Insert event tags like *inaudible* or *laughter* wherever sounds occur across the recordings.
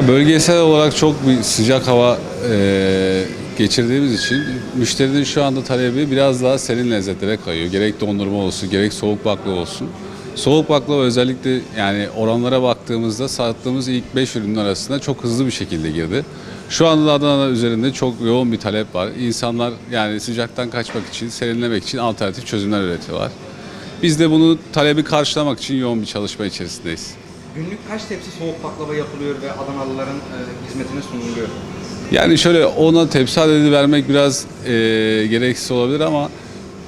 Bölgesel olarak çok bir sıcak hava e, geçirdiğimiz için müşterinin şu anda talebi biraz daha serin lezzetlere kayıyor. Gerek dondurma olsun, gerek soğuk baklava olsun. Soğuk baklava özellikle yani oranlara baktığımızda sattığımız ilk 5 ürünün arasında çok hızlı bir şekilde girdi. Şu anda da Adana üzerinde çok yoğun bir talep var. İnsanlar yani sıcaktan kaçmak için, serinlemek için alternatif çözümler üretiyorlar. Biz de bunu talebi karşılamak için yoğun bir çalışma içerisindeyiz. Günlük kaç tepsi soğuk baklava yapılıyor ve Adanalıların e, hizmetine sunuluyor? Yani şöyle ona tepsi adedi vermek biraz e, gereksiz olabilir ama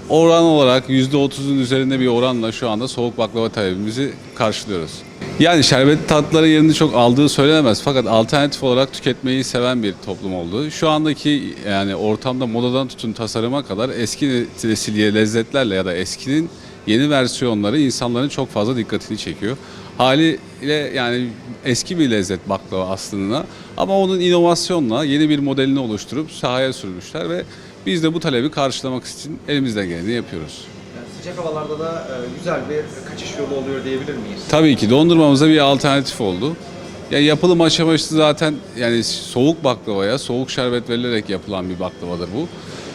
oran olarak %30'un üzerinde bir oranla şu anda soğuk baklava talebimizi karşılıyoruz. Yani şerbetli tatlıların yerini çok aldığı söylenemez fakat alternatif olarak tüketmeyi seven bir toplum oldu. Şu andaki yani ortamda modadan tutun tasarıma kadar eski nesil lezzetlerle ya da eskinin yeni versiyonları insanların çok fazla dikkatini çekiyor. Haliyle yani eski bir lezzet baklava aslında ama onun inovasyonla yeni bir modelini oluşturup sahaya sürmüşler ve biz de bu talebi karşılamak için elimizden geleni yapıyoruz. Yani sıcak havalarda da e, güzel bir kaçış yolu oluyor diyebilir miyiz? Tabii ki dondurmamıza bir alternatif oldu. Ya yapılım aşaması zaten yani soğuk baklavaya soğuk şerbet verilerek yapılan bir baklavadır bu.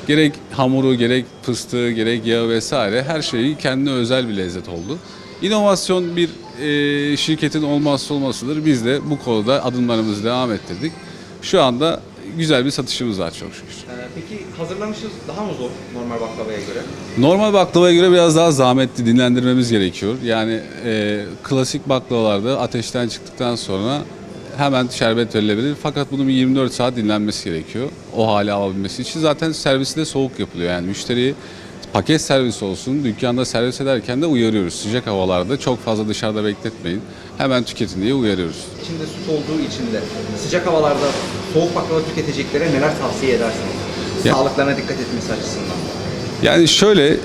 Gerek hamuru, gerek fıstığı, gerek yağı vesaire her şeyi kendine özel bir lezzet oldu. İnovasyon bir e, şirketin olmazsa olmasıdır. Biz de bu konuda adımlarımızı devam ettirdik. Şu anda güzel bir satışımız var çok şükür. E, peki hazırlanışı daha mı zor normal baklavaya göre? Normal baklavaya göre biraz daha zahmetli dinlendirmemiz gerekiyor. Yani e, klasik baklavalarda ateşten çıktıktan sonra hemen şerbet verilebilir. Fakat bunun bir 24 saat dinlenmesi gerekiyor. O hale alabilmesi için. Zaten servisi de soğuk yapılıyor. Yani müşteriyi paket servis olsun, dükkanda servis ederken de uyarıyoruz. Sıcak havalarda çok fazla dışarıda bekletmeyin. Hemen tüketin diye uyarıyoruz. İçinde süt olduğu için de sıcak havalarda soğuk baklava tüketeceklere neler tavsiye edersiniz? Ya- Sağlıklarına dikkat etmesi açısından. Yani şöyle e,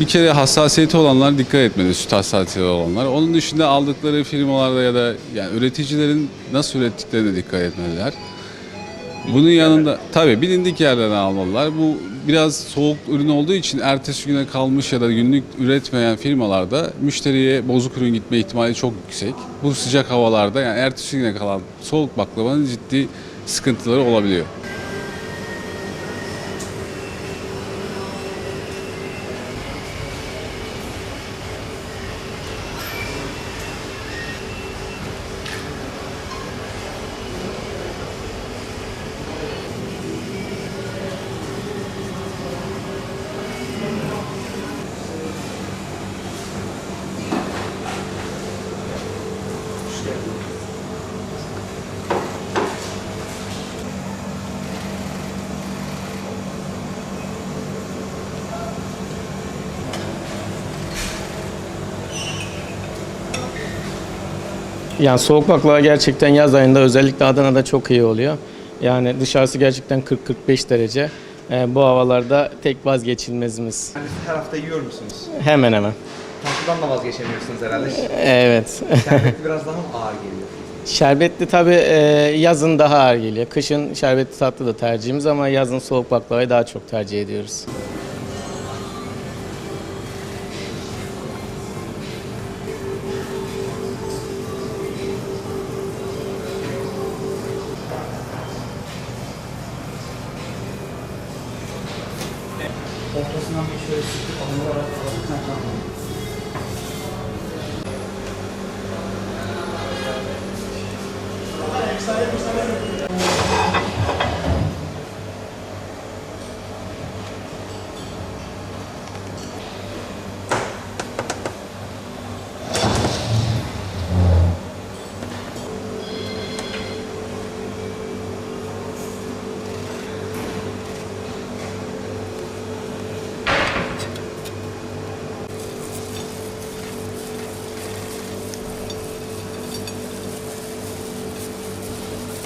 bir kere hassasiyeti olanlar dikkat etmeli, süt hassasiyeti olanlar. Onun dışında aldıkları firmalarda ya da yani üreticilerin nasıl ürettiklerine dikkat etmeliler. Bunun yanında tabii bilindik yerlerden almalılar. Bu biraz soğuk ürün olduğu için ertesi güne kalmış ya da günlük üretmeyen firmalarda müşteriye bozuk ürün gitme ihtimali çok yüksek. Bu sıcak havalarda yani ertesi güne kalan soğuk baklavanın ciddi sıkıntıları olabiliyor. Yani soğuk baklava gerçekten yaz ayında özellikle Adana'da çok iyi oluyor. Yani dışarısı gerçekten 40-45 derece. Ee, bu havalarda tek vazgeçilmezimiz. Yani her hafta yiyor musunuz? Hemen hemen. Tatlıdan da vazgeçemiyorsunuz herhalde. Evet. Şerbetli *laughs* biraz daha mı ağır geliyor? Şerbetli tabii e, yazın daha ağır geliyor. Kışın şerbetli tatlı da tercihimiz ama yazın soğuk baklavayı daha çok tercih ediyoruz. Ortasından bir şöyle sıkıp alınarak aldıktan sonra.